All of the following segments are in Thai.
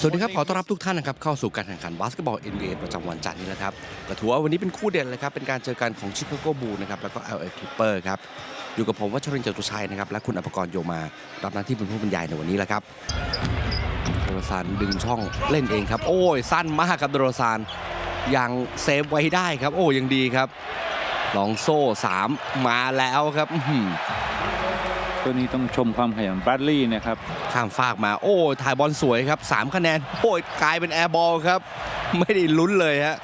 สวัสดีครับ ขอต้อนรับทุกท่านนะครับเข้าสู่การแข่งขันบาสเกตบอล NBA ประจำวันจันทร์นี้นะครับก็ถือว่าวันนี้เป็นคู่เด่นเลยครับ เป็นการเจอกันของชิคาโกบูลนะครับแล้วก็ LA Clipper ครับ อยู่กับผมวัชรินทร์จตุชัยนะครับและคุณอภกรโยมารับหน้าที่เป็นผู้บรรยายในวันนี้แหละครับโดโรซานดึงช่องเล่นเองครับ โอ้ย สั้นมากครับโดโรซานยังเซฟไว้ได้ครับ โอ้ยังดีครับลองโซ่สามมาแล้วครับ ตัวนี้ต้องชมความขยันบรัดลี่นะครับข้ามฟากมาโอ้ถ่ายบอลสวยครับ3คะแนนโอ้ยกลายเป็นแอร์บอลครับ ไม่ได้ลุ้นเลยฮะ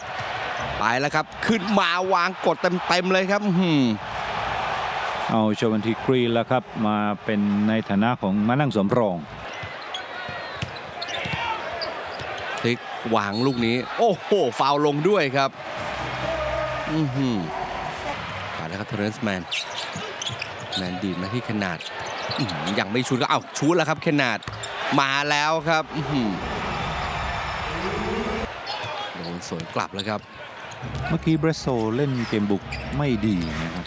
ไปแล้วครับ ขึ้นมาวางกดเต็มๆเลยครับอื้อหือเอาโชวันทีกรีนแล้วครับ มาเป็นในฐานะของมานั่งสวมรองพลิกวางลูกนี้ โอ้โหฟาวล์ลงด้วยครับ อือหือไปแล้วครับเทเรนส์แมน แมนดีดมาที่ขนาดอื้อหือยังไม่ชุดก็เอาชุดแล้วครับขนาดมาแล้วครับอื้อหือโดนสวนกลับแล้วครับ เมื่อกี้เบรสโซเล่นเกมบุกไม่ดีนะครับ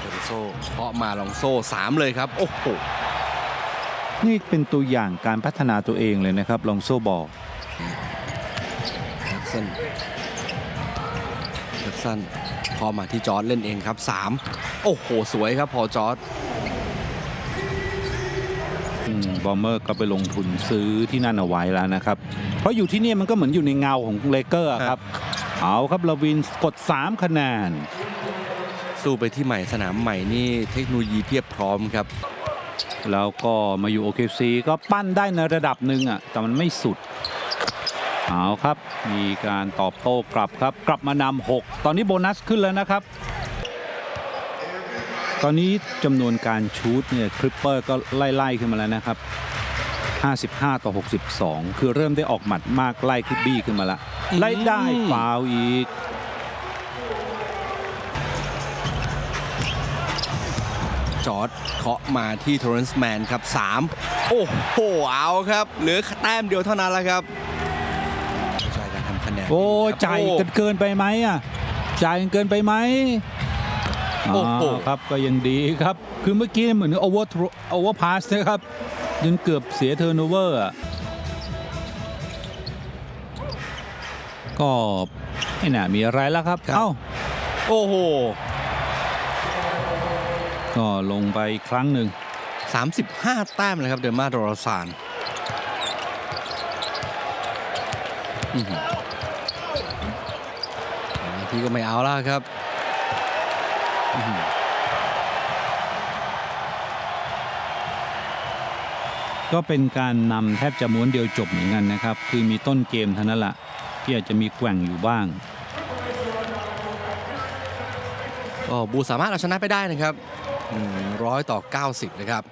โดนโซ่เคาะมาลองโซ่สามเลยครับ โอ้โหนี่เป็นตัวอย่างการพัฒนาตัวเองเลยนะครับ ลองโซบอลแจ็คสันแจ็คสัน พอมาที่จอร์ดเล่นเองครับ 3 โอ้โห สวยครับพอจอร์ดบอมเมอร์ก็ไปลงทุนซื้อที่นั่นเอาไว้แล้วนะครับ เพราะอยู่ที่นี่มันก็เหมือนอยู่ในเงาของเลเกอร์ครับ เอาครับลาวินกด 3 คะแนน สู้ไปที่ใหม่สนามใหม่นี่เทคโนโลยีเพียบพร้อมครับ แล้วก็มาอยู่ OKC ก็ปั้นได้ในระดับหนึ่งอะแต่มันไม่สุด เอาครับ มีการตอบโต้กลับครับ กลับมานำ6ตอนนี้โบนัสขึ้นแล้วนะครับ ตอนนี้จำนวนการชูตเนี่ยคริปเปอร์ก็ไล่ๆขึ้นมาแล้วนะครับ 55 ต่อ 62 คือเริ่มได้ออกหมัดมากไล่คริปบี้ขึ้นมาละไล่ได้ฟาวอีกจอร์ดเคาะมาที่โทรนส์แมนครับ 3 โอ้โห เอาครับ เหลือแต้มเดียวเท่านั้นแล้วครับ โอ้ครับจ่ายโอ้กันเกินไปไหมอะจ่ายกันเกินไปไหมโอ้โหาครับก็ยังดีครับ คือเมื่อกี้เหมือนโอเวอร์โอเวอร์พาสนะครับจนเกือบเสียเทอร์โนเวอร์อะก็ไม่น่ามีอะไรแล้วครับครับเอ้าโอ้โหก็ลงไปอีกครั้งหนึ่ง 35 แต้มเลยครับเดอร์มาโดรซานอื้อหือ ทีก็ไม่เอาแล้วครับอื้อหือก็เป็นการนำแทบจะม้วนเดียวจบเหมือนกันนะครับ คือมีต้นเกมเท่านั้นแหละที่อาจจะมีแกว่งอยู่บ้างก็บูสามารถเอาชนะไปได้นะครับ 100 ต่อ 90 นะครับ